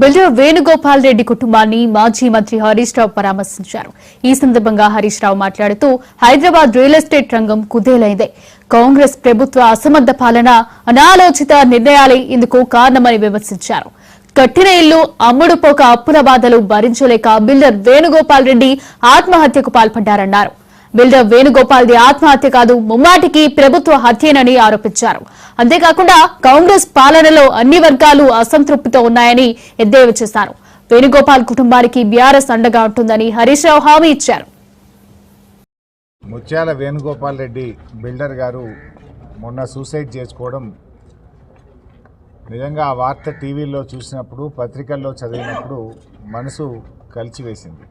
Builder Venugopal Reddy కుటుంబాన్ని మాజీ మంత్రి హరీష్ రావు పరామర్శించారు. ఈ సందర్భంగా హరీష్ రావు మాట్లాడుతూ హైదరాబాద్ రియల్ ఎస్టేట్ రంగం కుదేలైందే. కాంగ్రెస్ ప్రభుత్వ అసమర్థ పాలన అనాలోచిత నిర్ణయాలే ఇందుకు కారణమని విమర్శించారు. కట్టిన ఇల్లు అమ్ముడుపోక అప్పుల బాధలు భరించలేక బిల్డర్ వేణుగోపాల్ రెడ్డి ఆత్మహత్యకు పాల్పడ్డారన్నారు. బిల్డర్ వేణుగోపాల్ది ఆత్మహత్య కాదు ముమ్మాటికి ప్రభుత్వ హత్యేనని ఆరోపించారు. అంతేకాకుండా కాంగ్రెస్ పాలనలో అన్ని వర్గాలు అసంతృప్తితో ఉన్నాయని ఎద్దేవా చేశారు. వేణుగోపాల్ కుటుంబానికి బీఆర్ఎస్ అండగా ఉంటుందని హరీష్ రావు హామీ ఇచ్చారు. ముత్యాల వేణుగోపాల్ రెడ్డి బిల్డర్ గారు మొన్న సూసైడ్ చేసుకోవడం నిజంగా ఆ వార్త టీవీలో చూసినప్పుడు పత్రికల్లో చదివినప్పుడు మనసు కలిచివేసింది.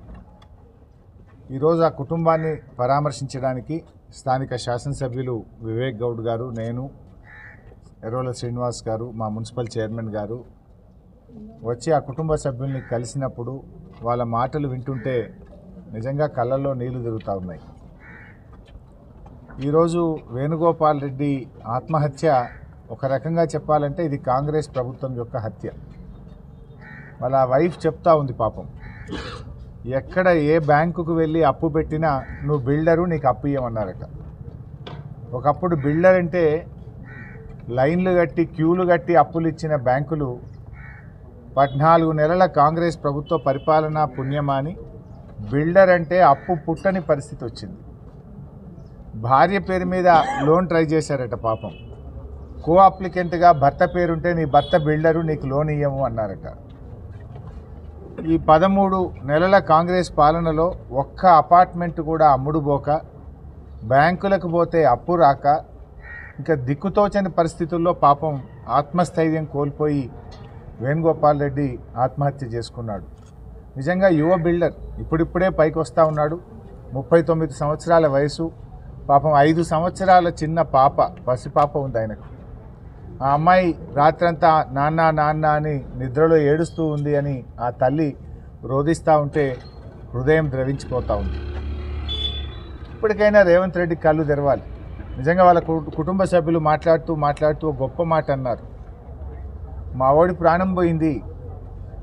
ఈరోజు ఆ కుటుంబాన్ని పరామర్శించడానికి స్థానిక శాసనసభ్యులు వివేక్ గౌడ్ గారు నేను ఎర్రోల శ్రీనివాస్ గారు మా మున్సిపల్ చైర్మన్ గారు వచ్చి ఆ కుటుంబ సభ్యుల్ని కలిసినప్పుడు వాళ్ళ మాటలు వింటుంటే నిజంగా కళ్ళల్లో నీళ్ళు తిరుగుతూ ఉన్నాయి. ఈరోజు వేణుగోపాల్ రెడ్డి ఆత్మహత్య ఒక రకంగా చెప్పాలంటే ఇది కాంగ్రెస్ ప్రభుత్వం యొక్క హత్య. వాళ్ళ వైఫ్ చెప్తా ఉంది పాపం. ఎక్కడ ఏ బ్యాంకుకు వెళ్ళి అప్పు పెట్టినా నువ్వు బిల్డరు నీకు అప్పు ఇవ్వమన్నారట ఒకప్పుడు బిల్డర్ అంటే లైన్లు కట్టి క్యూలు కట్టి అప్పులు ఇచ్చిన బ్యాంకులు పద్నాలుగు నెలల కాంగ్రెస్ ప్రభుత్వ పరిపాలన పుణ్యమాని బిల్డర్ అంటే అప్పు పుట్టని పరిస్థితి వచ్చింది. భార్య పేరు మీద లోన్ ట్రై చేశారట పాపం. కో అప్లికెంట్గా భర్త పేరుంటే నీ భర్త బిల్డరు నీకు లోన్ ఇయ్యము అన్నారట. ఈ పదమూడు నెలల కాంగ్రెస్ పాలనలో ఒక్క అపార్ట్మెంట్ కూడా అమ్ముడుపోక బ్యాంకులకు పోతే అప్పు రాక ఇంకా దిక్కుతోచని పరిస్థితుల్లో పాపం ఆత్మస్థైర్యం కోల్పోయి వేణుగోపాల్ రెడ్డి ఆత్మహత్య చేసుకున్నాడు. నిజంగా యువ బిల్డర్ ఇప్పుడిప్పుడే పైకి వస్తూ ఉన్నాడు. ముప్పై తొమ్మిది సంవత్సరాల వయసు పాపం ఐదు సంవత్సరాల చిన్న పాప పసిపాప ఉంది ఆయనకు. ఆ అమ్మాయి రాత్రంతా నాన్న నాన్న అని నిద్రలో ఏడుస్తూ ఉంది అని ఆ తల్లి రోధిస్తూ ఉంటే హృదయం ద్రవించిపోతూ ఉంది. ఇప్పటికైనా రేవంత్ రెడ్డి కళ్ళు తెరవాలి. నిజంగా వాళ్ళ కు- కుటుంబ సభ్యులు మాట్లాడుతూ మాట్లాడుతూ గొప్ప మాట అన్నారు. మా వాడి ప్రాణం పోయింది.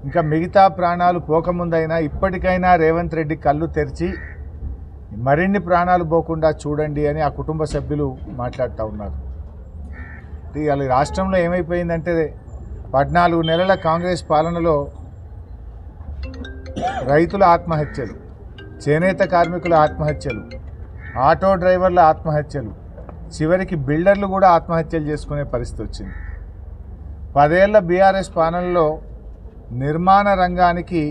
ఇంకా మిగతా ప్రాణాలు పోకముందైనా ఇప్పటికైనా రేవంత్ రెడ్డి కళ్ళు తెరిచి మరిన్ని ప్రాణాలు పోకుండా చూడండి అని ఆ కుటుంబ సభ్యులు మాట్లాడుతూ ఉన్నారు. ఇవాళ రాష్ట్రంలో ఏమైపోయిందంటే పద్నాలుగు నెలల కాంగ్రెస్ పాలనలో రైతుల ఆత్మహత్యలు చేనేత కార్మికుల ఆత్మహత్యలు ఆటో డ్రైవర్ల ఆత్మహత్యలు చివరికి బిల్డర్లు కూడా ఆత్మహత్యలు చేసుకునే పరిస్థితి వచ్చింది. పదేళ్ళ బీఆర్ఎస్ పాలనలో నిర్మాణ రంగానికి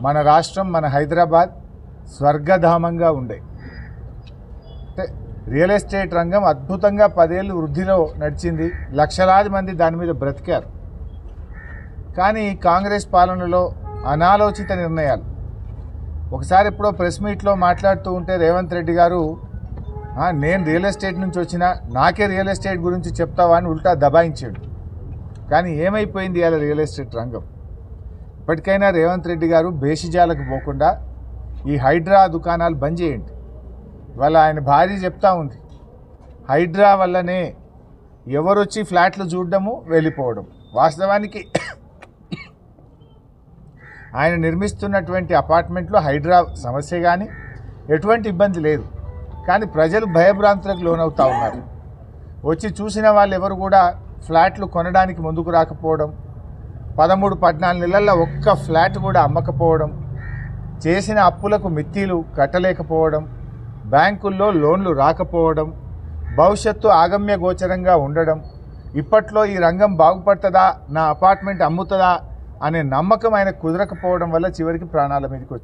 మన రాష్ట్రం మన హైదరాబాద్ స్వర్గధామంగా ఉండే. అంటే రియల్ ఎస్టేట్ రంగం అద్భుతంగా పదేళ్ళు వృద్ధిలో నడిచింది. లక్షలాది మంది దాని మీద బ్రతికారు. కానీ కాంగ్రెస్ పాలనలో అనాలోచిత నిర్ణయాలు. ఒకసారి ఎప్పుడో ప్రెస్ మీట్లో మాట్లాడుతూ ఉంటే రేవంత్ రెడ్డి గారు నేను రియల్ ఎస్టేట్ నుంచి వచ్చిన నాకే రియల్ ఎస్టేట్ గురించి చెప్తావా? అని ఉల్టా దబాయించాడు. కానీ ఏమైపోయింది అలా రియల్ ఎస్టేట్ రంగం? ఇప్పటికైనా రేవంత్ రెడ్డి గారు బేసిజాలకు పోకుండా ఈ హైడ్రా దుకాణాలు బంద్ చేయండి. వాళ్ళ ఆయన భార్య చెప్తా ఉంది. హైడ్రా వల్లనే ఎవరొచ్చి ఫ్లాట్లు చూడడము వెళ్ళిపోవడం. వాస్తవానికి ఆయన నిర్మిస్తున్నటువంటి అపార్ట్మెంట్లో హైడ్రా సమస్య కానీ ఎటువంటి ఇబ్బంది లేదు. కానీ ప్రజలు భయభ్రాంతులకు లోనవుతూ ఉన్నారు. వచ్చి చూసిన వాళ్ళు ఎవరు కూడా ఫ్లాట్లు కొనడానికి ముందుకు రాకపోవడం పదమూడు పద్నాలుగు నెలల్లో ఒక్క ఫ్లాట్ కూడా అమ్మకపోవడం చేసిన అప్పులకు మిత్తీలు కట్టలేకపోవడం బ్యాంకుల్లో లోన్లు రాకపోవడం భవిష్యత్తు ఆగమ్య గోచరంగా ఉండడం ఇప్పట్లో ఈ రంగం బాగుపడుతుందా నా అపార్ట్మెంట్ అమ్ముతుందా అనే నమ్మకం ఆయన కుదరకపోవడం వల్ల చివరికి ప్రాణాల మీదకి వచ్చింది